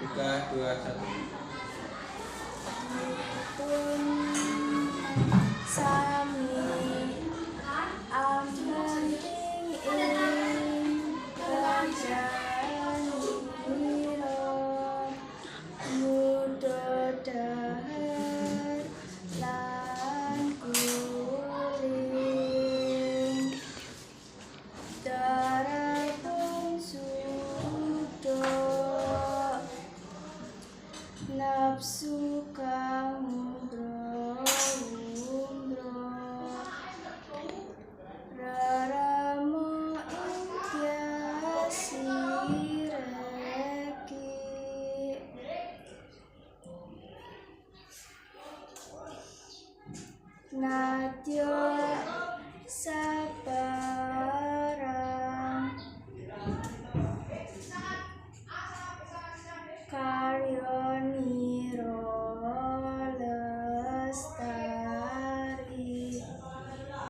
tiga dua satu. Pun sami aman Thank Lanku nafsu kamu drum raramu intiasi reki. Natyo sabarang